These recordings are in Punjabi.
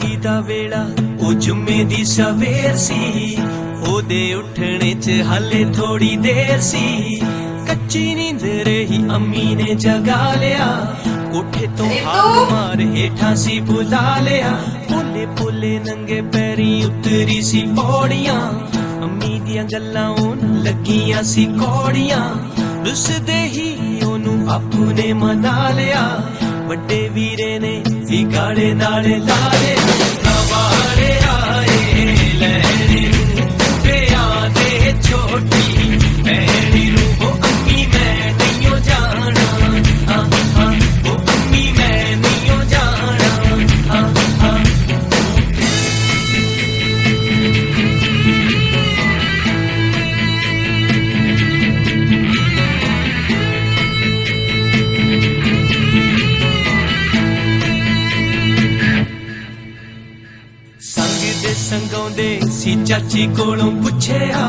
ਤੜਕੀ ਦਾ ਵੇਲਾ ਉਹ ਜੁਮੇ ਦੀ ਸਵੇਰ ਸੀ। ਉਹਦੇ ਉੱਠਣੇ 'ਚ ਹਾਲੇ ਥੋੜੀ ਦੇਰ ਸੀ। ਕੱਚੀ ਨੀਂਦ ਰਹੀ ਅੰਮੀ ਨੇ ਜਗਾ ਲਿਆ। ਕੋਠੇ ਤੋਂ ਹਾਕ ਮਾਰ ਹੇਠਾਂ ਸੀ ਬੁਲਾ ਲਿਆ। ਪੋਲੇ ਪੋਲੇ ਨੰਗੇ ਪੈਰੀ ਉਤਰੀ ਸੀ ਪੌੜੀਆਂ। ਅੰਮੀ ਦੀਆਂ ਗੱਲਾਂ ਉਹਨ ਲੱਗੀਆਂ ਸੀ ਕੌੜੀਆਂ। ਰੁੱਸਦੇ ਹੀ ਉਹਨੂੰ ਆਪੂ ਨੇ ਮਨਾ ਲਿਆ। ਵੱਡੇ ਵੀਰੇ ਨੇ ਵੀ ਗਾੜੇ ਨਾਲੇ ਲਾ ਲਿਆ ਸੰਗਾਉਂਦੇ ਸੀ ਚਾਚੀ ਕੋਲੋਂ ਪੁੱਛਿਆ,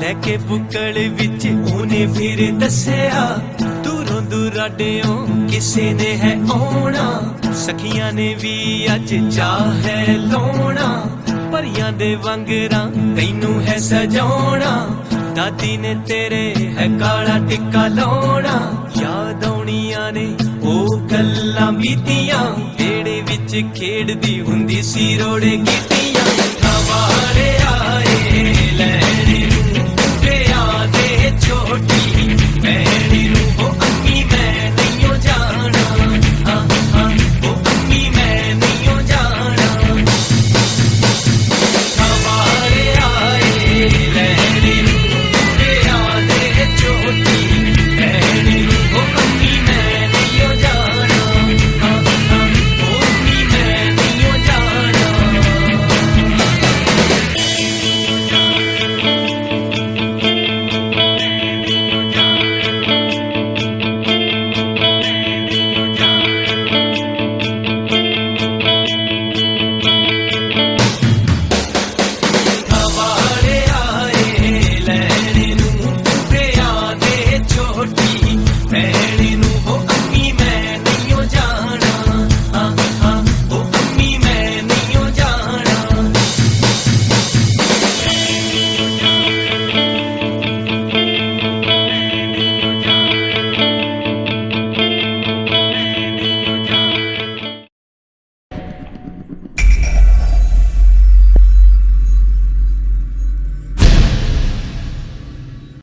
ਲੈ ਕੇ ਬੁੱਕਲ ਵਿੱਚ ਉਹਨੇ ਫਿਰ ਦੱਸਿਆ, ਦੂਰੋਂ ਦੁਰਾਡਿਓਂ ਕਿਸੇ ਨੇ ਹੈ ਆਉਣਾ, ਸਖੀਆਂ ਨੇ ਵੀ ਅੱਜ ਚਾਹ ਹੈ ਲਾਉਣਾ, ਪਰੀਆਂ ਦੇ ਵਾਂਗਰਾਂ ਤੈਨੂੰ ਹੈ ਸਜਾਉਣਾ, ਦਾਦੀ ਨੇ ਤੇਰੇ ਹੈ ਕਾਲਾ ਟਿੱਕਾ ਲਾਉਣਾ, ਯਾਦ ਆਉਣੀਆਂ ਨੇ ਉਹ ਗੱਲਾਂ ਬੀਤੀਆਂ ਢੇੜੇ ਵਿੱਚ ਖੇਡਦੀ ਹੁੰਦੀ ਸੀ ਰੋੜੇ ਕੀਤੀ